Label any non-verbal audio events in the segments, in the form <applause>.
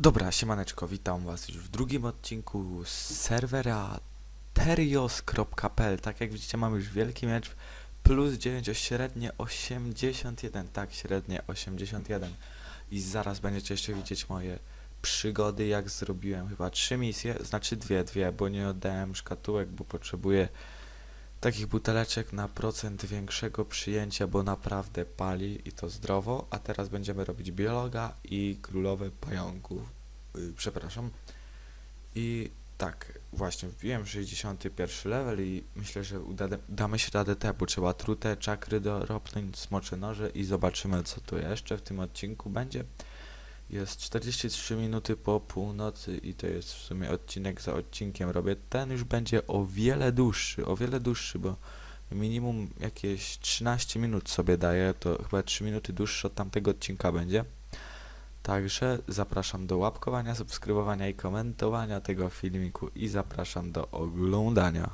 Dobra, siemaneczko, witam was już w drugim odcinku z serwera terios.pl Tak jak widzicie mamy już wielki miecz plus 9 o średnie 81, tak średnie 81 i zaraz będziecie jeszcze widzieć moje przygody jak zrobiłem chyba trzy misje, znaczy dwie, dwie, bo nie oddałem szkatułek, bo potrzebuję takich buteleczek na procent większego przyjęcia, bo naprawdę pali i to zdrowo, a teraz będziemy robić biologa i królowe pająków, yy, przepraszam. I tak, właśnie wbiłem 61 level i myślę, że uda, damy się radę te, bo trzeba trute, czakry doropnąć, smocze noże i zobaczymy co tu jeszcze w tym odcinku będzie. Jest 43 minuty po północy i to jest w sumie odcinek za odcinkiem robię. Ten już będzie o wiele dłuższy, o wiele dłuższy, bo minimum jakieś 13 minut sobie daję, to chyba 3 minuty dłuższy od tamtego odcinka będzie. Także zapraszam do łapkowania, subskrybowania i komentowania tego filmiku i zapraszam do oglądania.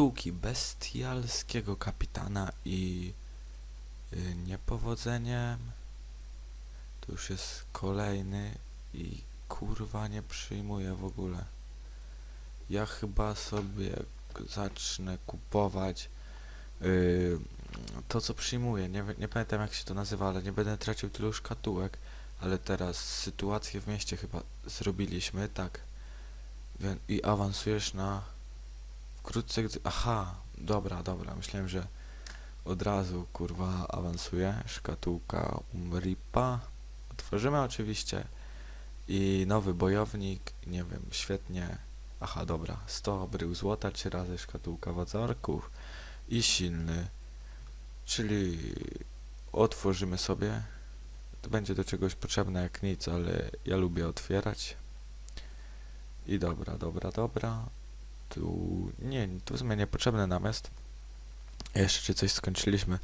Szkatułki bestialskiego kapitana i y, niepowodzeniem. Tu już jest kolejny i kurwa nie przyjmuję w ogóle. Ja chyba sobie zacznę kupować y, to co przyjmuję. Nie, nie pamiętam jak się to nazywa, ale nie będę tracił tylu szkatułek. Ale teraz sytuację w mieście chyba zrobiliśmy, tak. I awansujesz na wkrótce, gdy... Aha, dobra, dobra, myślałem, że od razu, kurwa, awansuję. Szkatułka Umripa. Otworzymy oczywiście. I nowy bojownik, nie wiem, świetnie. Aha, dobra, 100 brył złota, 3 razy szkatułka wadzorków i silny. Czyli otworzymy sobie. To będzie do czegoś potrzebne jak nic, ale ja lubię otwierać. I dobra, dobra, dobra. Tu nie, tu w sumie niepotrzebny namiast. Jeszcze coś skończyliśmy.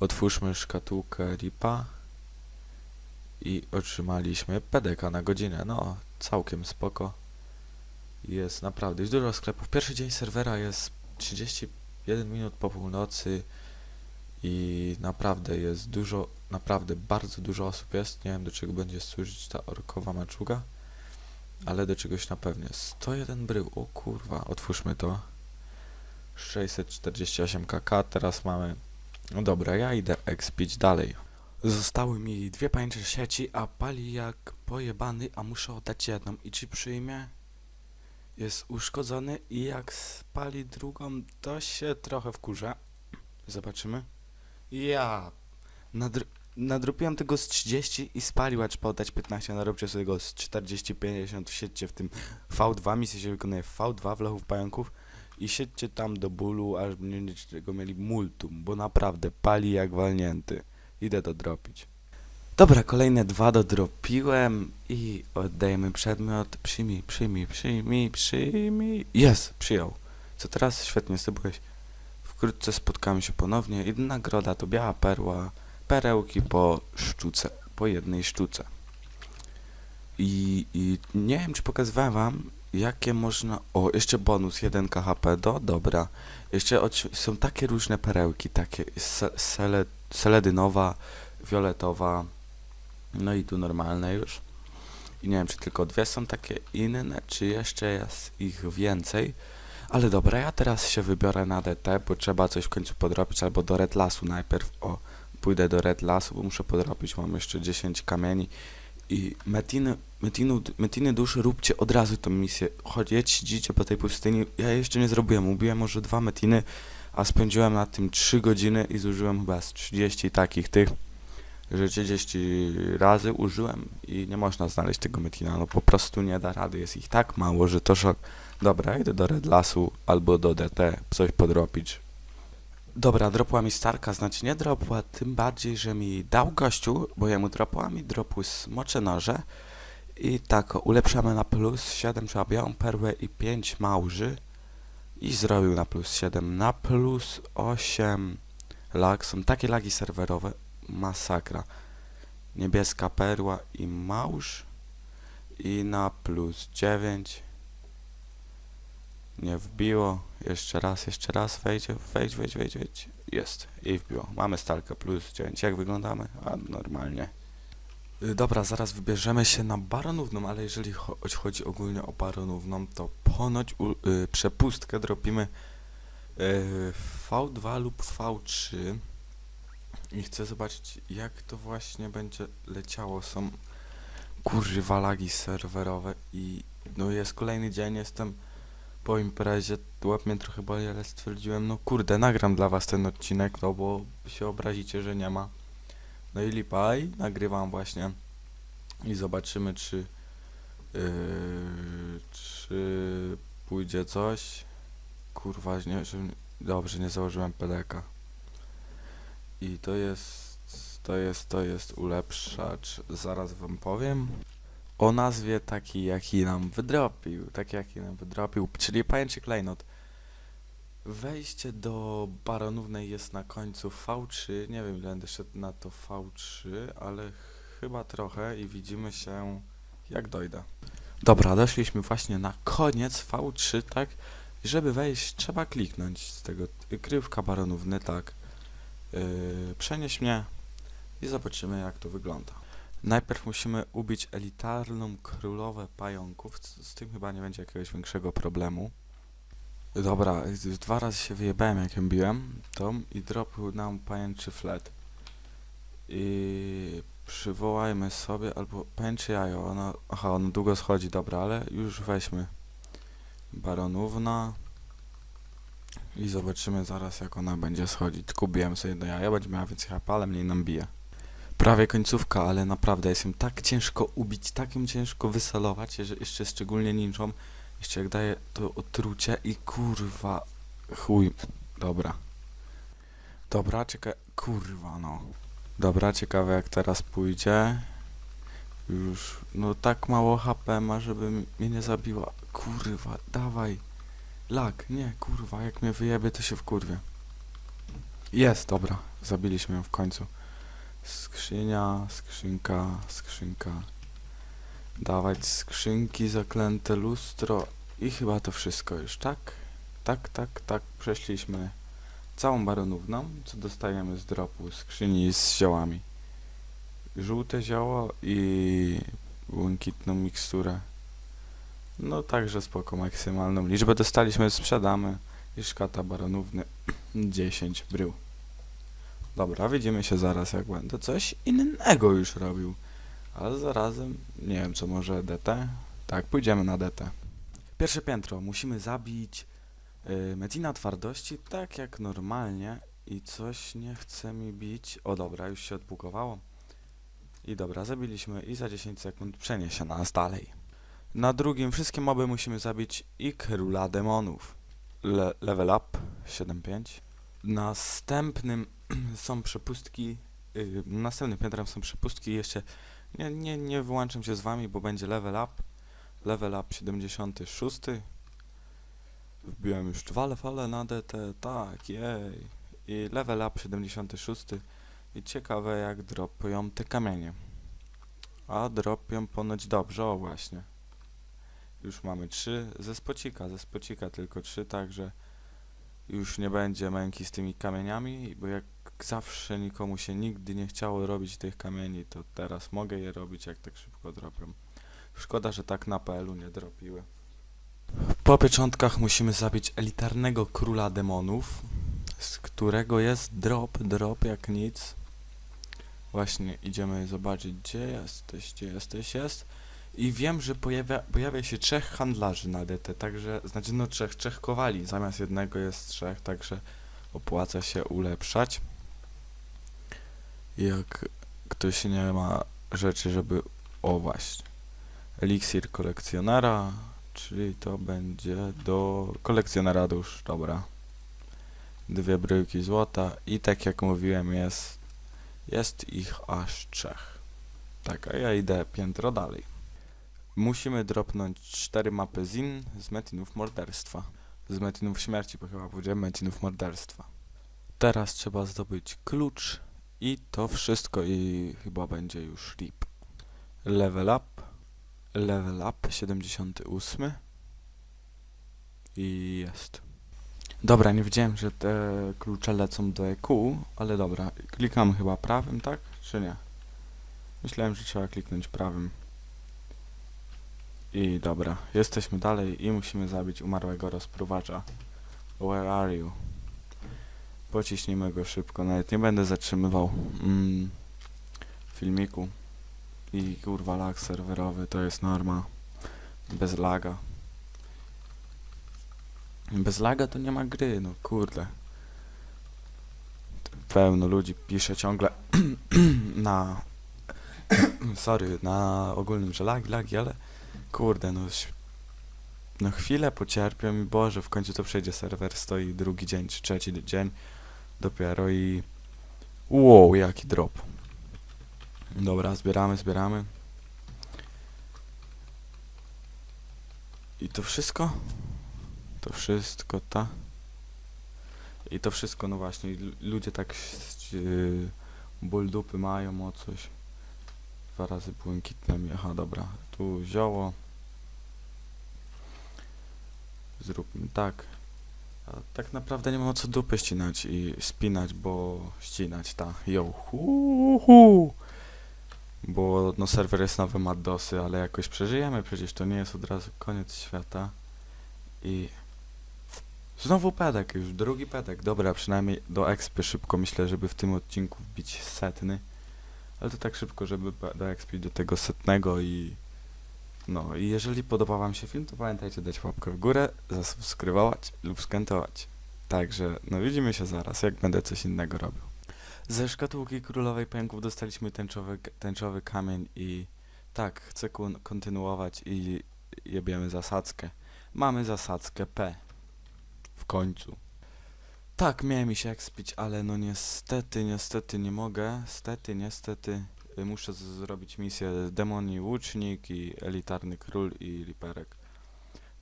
Otwórzmy szkatułkę Ripa. I otrzymaliśmy PDK na godzinę. No, całkiem spoko. Jest naprawdę, jest dużo sklepów. Pierwszy dzień serwera jest 31 minut po północy. I naprawdę jest dużo, naprawdę bardzo dużo osób jest. Nie wiem do czego będzie służyć ta orkowa maczuga ale do czegoś na pewno. 101 brył, o kurwa, otwórzmy to. 648 kk, teraz mamy... No dobra, ja idę expić dalej. Zostały mi dwie pajęcze sieci, a pali jak pojebany, a muszę oddać jedną. I czy przyjmie? Jest uszkodzony i jak spali drugą, to się trochę wkurza. Zobaczymy. Ja... Nadr nadrobiłem tego z 30 i spalił, a trzeba oddać 15, naróbcie sobie go z 40-50, siedźcie w tym V2, misję się wykonuje w V2 w lochów pająków i siedźcie tam do bólu, aż będziecie go mieli multum, bo naprawdę pali jak walnięty. Idę dodropić. Dobra, kolejne dwa dodropiłem i oddajemy przedmiot. Przyjmij, przyjmij, przyjmij, przyjmij. Jest, przyjął. Co teraz? Świetnie zdobyłeś. Wkrótce spotkamy się ponownie i nagroda to biała perła perełki po sztuce, po jednej sztuce. I, I nie wiem, czy pokazywałem wam, jakie można... O, jeszcze bonus 1 KHP do, dobra. Jeszcze są takie różne perełki, takie se, sele, seledynowa, fioletowa, no i tu normalne już. I nie wiem, czy tylko dwie są takie inne, czy jeszcze jest ich więcej. Ale dobra, ja teraz się wybiorę na DT, bo trzeba coś w końcu podrobić, albo do Red Lasu najpierw. O, pójdę do Red Lasu, bo muszę podrobić, mam jeszcze 10 kamieni. I metiny, metiny, metiny duszy róbcie od razu tą misję. Chodź, jedź, idźcie po tej pustyni. Ja jeszcze nie zrobiłem, ubiłem może dwa metiny, a spędziłem na tym 3 godziny i zużyłem chyba z 30 takich tych, że 30 razy użyłem i nie można znaleźć tego metina, no po prostu nie da rady, jest ich tak mało, że to szok. Dobra, idę do Red Lasu albo do DT, coś podrobić. Dobra, dropła mi Starka, znaczy nie dropła, tym bardziej, że mi dał gościu, bo jemu dropła mi dropły smocze noże. I tak, ulepszamy na plus 7 trzeba białą perłę i 5 małży. I zrobił na plus 7, na plus 8 lag, są takie lagi serwerowe, masakra. Niebieska perła i małż. I na plus 9 nie wbiło. Jeszcze raz, jeszcze raz. Wejdź, wejdź, wejdź, wejdź, wejdź. Jest. I wbiło. Mamy stalkę plus 9. Jak wyglądamy? A, normalnie. Y, Dobra, zaraz wybierzemy się na baronówną, ale jeżeli cho- chodzi ogólnie o baronówną, to ponoć u, y, przepustkę dropimy y, V2 lub V3 i chcę zobaczyć jak to właśnie będzie leciało. Są kurwa lagi serwerowe i no jest kolejny dzień, jestem po imprezie, łeb mnie trochę boli, ale stwierdziłem, no kurde, nagram dla was ten odcinek, no bo się obrazicie, że nie ma. No i lipa, i nagrywam właśnie i zobaczymy, czy yy, czy pójdzie coś. Kurwa, nie, że, dobrze, nie założyłem PDK. I to jest, to jest, to jest ulepszacz, zaraz wam powiem o nazwie taki, jaki nam wydropił, taki jaki nam wydropił, czyli pajęczy klejnot. Wejście do baronównej jest na końcu V3, nie wiem ile będę szedł na to V3, ale chyba trochę i widzimy się jak dojdę. Dobra, doszliśmy właśnie na koniec V3, tak? Żeby wejść trzeba kliknąć z tego, krywka baronówny, tak. Yy, przenieś mnie i zobaczymy jak to wygląda. Najpierw musimy ubić elitarną królowę pająków. Z tym chyba nie będzie jakiegoś większego problemu. Dobra, y, dwa razy się wyjebałem jak ją biłem. Tom i dropił nam pajęczy flet. I przywołajmy sobie, albo pajęczy jajo, ono, aha, ono długo schodzi, dobra, ale już weźmy baronówna i zobaczymy zaraz jak ona będzie schodzić. Kupiłem sobie do jaja, będzie miała więcej HP, ale mniej nam bije. Prawie końcówka, ale naprawdę jest ją tak ciężko ubić, tak ją ciężko wysalować, że jeszcze szczególnie ninją. Jeszcze jak daje to otrucie i kurwa chuj. Dobra. Dobra, ciekawe. Kurwa no. Dobra, ciekawe jak teraz pójdzie. Już, no tak mało HP ma, żeby mnie nie zabiła. Kurwa, dawaj. Lag, nie, kurwa, jak mnie wyjebie, to się wkurwie. Jest, dobra, zabiliśmy ją w końcu. Skrzynia, skrzynka, skrzynka. Dawać skrzynki, zaklęte lustro i chyba to wszystko już, tak? Tak, tak, tak. Przeszliśmy całą baronówną, co dostajemy z dropu skrzyni z ziołami. Żółte zioło i błękitną miksturę. No także spoko, maksymalną liczbę dostaliśmy, sprzedamy. I szkata baronówny <clears throat> 10 brył. Dobra, widzimy się zaraz, jak będę coś innego już robił. Ale zarazem, nie wiem, co może DT? Tak, pójdziemy na DT. Pierwsze piętro, musimy zabić y, Medina twardości, tak jak normalnie. I coś nie chce mi bić. O dobra, już się odbugowało. I dobra, zabiliśmy i za 10 sekund przeniesie nas dalej. Na drugim wszystkie moby musimy zabić i króla demonów. Le level up 7.5. Następnym <clears throat> są przepustki. Yy, następnym piętrem są przepustki. Jeszcze nie, nie, nie wyłączam się z wami, bo będzie level up. Level up 76. Wbiłem już dwa levele na DT. Tak, jej. I level up 76. I ciekawe jak dropują te kamienie. A dropią ponoć dobrze, o właśnie. Już mamy trzy ze spocika, ze spocika tylko trzy, także już nie będzie męki z tymi kamieniami, bo jak zawsze nikomu się nigdy nie chciało robić tych kamieni, to teraz mogę je robić, jak tak szybko dropią. Szkoda, że tak na PL-u nie dropiły. Po pieczątkach musimy zabić elitarnego króla demonów, z którego jest drop, drop jak nic. Właśnie idziemy zobaczyć, gdzie jesteś, gdzie jesteś, jest. I wiem, że pojawia, pojawia się trzech handlarzy na DT, także, znaczy no trzech, trzech kowali, zamiast jednego jest trzech, także opłaca się ulepszać. Jak ktoś nie ma rzeczy, żeby, o właśnie, eliksir kolekcjonera, czyli to będzie do kolekcjonera dusz, dobra. Dwie bryłki złota i tak jak mówiłem jest, jest ich aż trzech. Tak, a ja idę piętro dalej. Musimy dropnąć cztery mapy ZIN z metinów morderstwa. Z metinów śmierci, bo chyba powiedziałem metinów morderstwa. Teraz trzeba zdobyć klucz i to wszystko i chyba będzie już RIP. Level up. Level up 78. I jest. Dobra, nie wiedziałem, że te klucze lecą do EQ, ale dobra. Klikam chyba prawym, tak? Czy nie? Myślałem, że trzeba kliknąć prawym. I dobra, jesteśmy dalej i musimy zabić umarłego rozpruwacza. Where are you? Pociśnijmy go szybko, nawet nie będę zatrzymywał mm, filmiku. I kurwa lag serwerowy, to jest norma. Bez laga. Bez laga to nie ma gry, no kurde. Pełno ludzi pisze ciągle <clears throat> na... <clears throat> Sorry, na ogólnym, że lagi, lagi, ale kurde, no... No chwilę pocierpią i Boże, w końcu to przejdzie serwer, stoi drugi dzień, czy trzeci dzień dopiero i... Wow, jaki drop. Dobra, zbieramy, zbieramy. I to wszystko? To wszystko, ta. I to wszystko, no właśnie, ludzie tak yy, ból dupy mają o coś. Dwa razy błękitne aha, dobra. Tu zioło. Zróbmy tak. Tak naprawdę nie mam o co dupy ścinać i spinać, bo ścinać, ta, yo, hu, hu. Bo no serwer jest nowy, ma dosy, ale jakoś przeżyjemy, przecież to nie jest od razu koniec świata. I znowu pedek, już drugi pedek. Dobra, przynajmniej do expy szybko myślę, żeby w tym odcinku wbić setny. Ale to tak szybko, żeby do expy do tego setnego i... No i jeżeli podoba wam się film, to pamiętajcie dać łapkę w górę, zasubskrybować lub skentować. Także, no widzimy się zaraz, jak będę coś innego robił. Ze szkatułki królowej pęków dostaliśmy tęczowy, tęczowy kamień i tak, chcę kon- kontynuować i jebiemy zasadzkę. Mamy zasadzkę P. W końcu. Tak, miałem mi się ekspić, ale no niestety, niestety nie mogę. Stety, niestety muszę zrobić misję Demoni Łucznik i Elitarny Król i Riperek.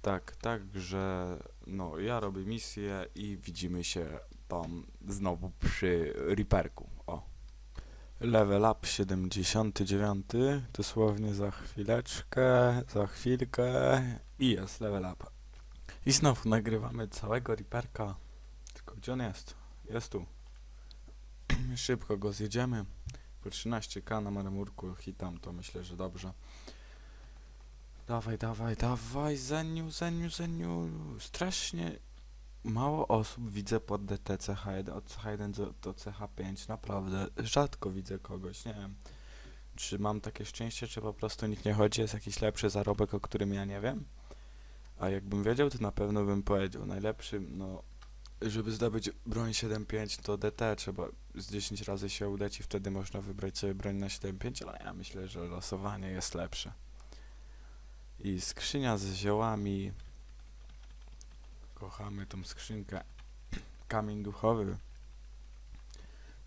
Tak, także no ja robię misję i widzimy się tam znowu przy Riperku. O. Level up 79, dosłownie za chwileczkę, za chwilkę i jest level up. I znowu nagrywamy całego Riperka. Tylko gdzie on jest? Jest tu. <clears throat> Szybko go zjedziemy. Po 13k na marmurku hitam, to myślę, że dobrze. Dawaj, dawaj, dawaj, Zeniu, Zeniu, Zeniu. Strasznie mało osób widzę pod DTC H1, od CH1 do, do CH5. Naprawdę rzadko widzę kogoś, nie wiem. Czy mam takie szczęście, czy po prostu nikt nie chodzi, jest jakiś lepszy zarobek, o którym ja nie wiem. A jakbym wiedział, to na pewno bym powiedział. Najlepszym, no, żeby zdobyć broń 7.5, to DT trzeba z 10 razy się udać i wtedy można wybrać sobie broń na 7.5, ale ja myślę, że losowanie jest lepsze. I skrzynia z ziołami. Kochamy tą skrzynkę. Kamień duchowy.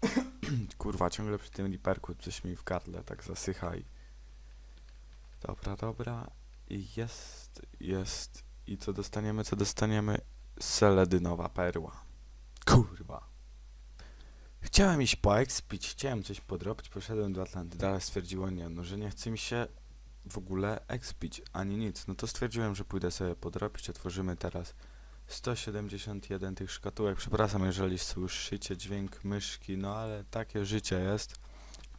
<coughs> Kurwa, ciągle przy tym liperku coś mi w gardle tak zasycha i... Dobra, dobra. I jest, jest. I co dostaniemy, co dostaniemy? Seledynowa perła. Kurwa. Chciałem iść po chciałem coś podrobić, poszedłem do Atlantydy, ale stwierdziło nie, no że nie chce mi się w ogóle expić, ani nic. No to stwierdziłem, że pójdę sobie podrobić, otworzymy teraz 171 tych szkatułek. Przepraszam, jeżeli słyszycie dźwięk myszki, no ale takie życie jest.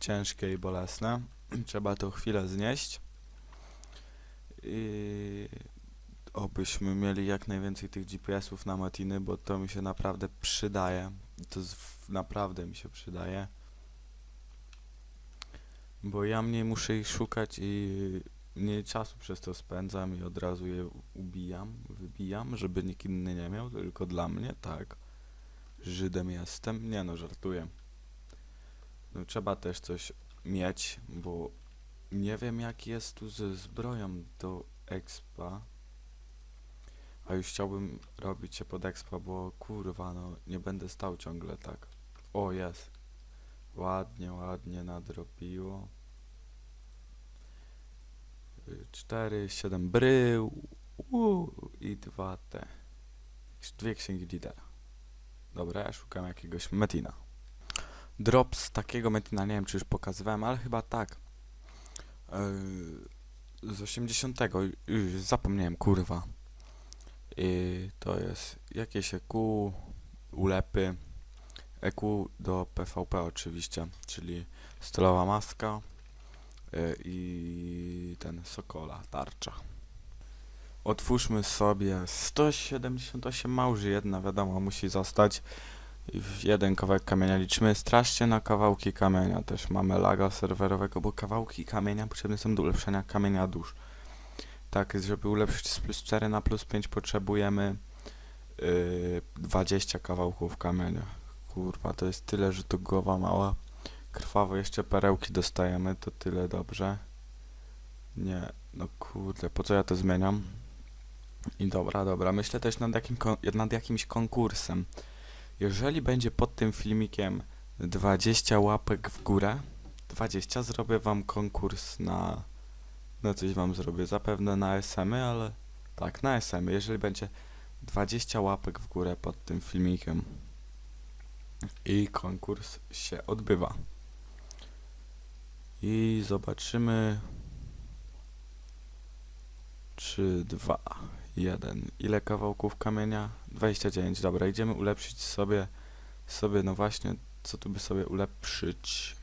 Ciężkie i bolesne. <clears throat> Trzeba to chwilę znieść. I obyśmy mieli jak najwięcej tych GPS-ów na Matiny, bo to mi się naprawdę przydaje. To naprawdę mi się przydaje. Bo ja mniej muszę ich szukać i mniej czasu przez to spędzam i od razu je ubijam, wybijam, żeby nikt inny nie miał, tylko dla mnie, tak. Żydem jestem. Nie no, żartuję. No trzeba też coś mieć, bo nie wiem jak jest tu ze zbroją do expa. A już chciałbym robić się pod expa, bo kurwa no nie będę stał ciągle tak. O jest. Ładnie, ładnie nadrobiło. 4, 7 brył uu, i 2 te. Dwie księgi lidera. Dobra, ja szukam jakiegoś metina. Drop z takiego metina, nie wiem czy już pokazywałem, ale chyba tak. Yy, z 80. Już zapomniałem, kurwa. I to jest jakieś EQ, ulepy. EQ do PvP oczywiście, czyli stylowa maska y, i ten Sokola, tarcza. Otwórzmy sobie 178 małży, jedna wiadomo musi zostać. Jeden kawałek kamienia liczymy. Straszcie na kawałki kamienia też mamy laga serwerowego, bo kawałki kamienia potrzebne są do ulepszenia kamienia dusz. Tak, żeby ulepszyć z plus 4 na plus 5 potrzebujemy yy, 20 kawałków kamienia. Kurwa, to jest tyle, że to głowa mała. Krwawo jeszcze perełki dostajemy, to tyle dobrze. Nie, no kurde, po co ja to zmieniam? I dobra, dobra, myślę też nad, jakim nad jakimś konkursem. Jeżeli będzie pod tym filmikiem 20 łapek w górę, 20 zrobię wam konkurs na... Na coś wam zrobię, zapewne na SM-y, ale... Tak, na SM-y, jeżeli będzie 20 łapek w górę pod tym filmikiem. I konkurs się odbywa. I zobaczymy. 3, 2, 1. Ile kawałków kamienia? 29. Dobra, idziemy ulepszyć sobie, sobie no właśnie, co tu by sobie ulepszyć?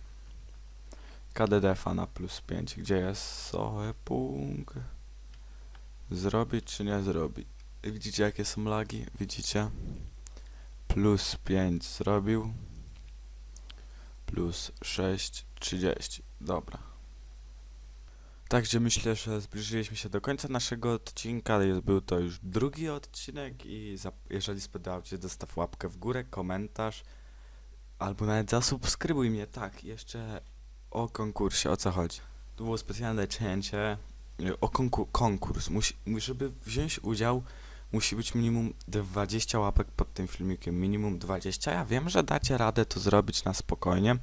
KDDF-a na plus 5. Gdzie jest Sohepung? Zrobić czy nie zrobić? Widzicie jakie są lagi? Widzicie? Plus 5 zrobił. Plus 6, 30. Dobra. Także myślę, że zbliżyliśmy się do końca naszego odcinka. Był to już drugi odcinek i jeżeli spodobał Ci się, zostaw łapkę w górę, komentarz albo nawet zasubskrybuj mnie. Tak, jeszcze o konkursie, o co chodzi. Tu było specjalne cięcie y, o konku konkurs. Musi, żeby wziąć udział, musi być minimum 20 łapek pod tym filmikiem. Minimum 20. Ja wiem, że dacie radę to zrobić na spokojnie.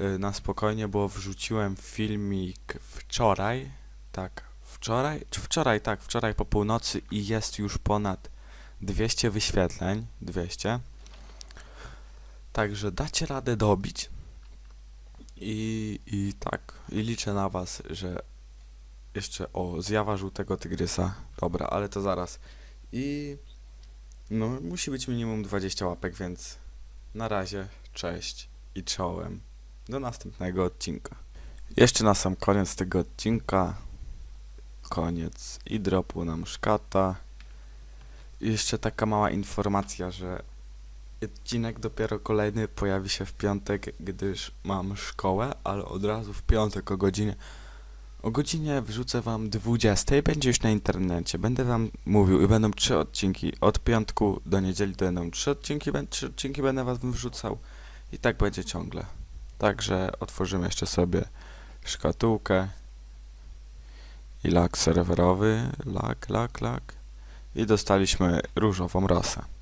Y, Na spokojnie, bo wrzuciłem filmik wczoraj. Tak, wczoraj? Czy wczoraj? Tak, wczoraj po północy i jest już ponad 200 wyświetleń. 200. Także dacie radę dobić. I, I tak, i liczę na was, że jeszcze o zjawa żółtego tygrysa. Dobra, ale to zaraz. I no, musi być minimum 20 łapek, więc na razie, cześć i czołem. Do następnego odcinka. Jeszcze na sam koniec tego odcinka. Koniec i dropu nam szkata. I jeszcze taka mała informacja, że odcinek dopiero kolejny pojawi się w piątek, gdyż mam szkołę, ale od razu w piątek o godzinie o godzinie wrzucę wam 20. Będzie już na internecie. Będę wam mówił i będą trzy odcinki. Od piątku do niedzieli będą trzy odcinki, trzy odcinki będę was wrzucał. I tak będzie ciągle. Także otworzymy jeszcze sobie szkatułkę i lak serwerowy, lak, lak, lak i dostaliśmy różową rasę.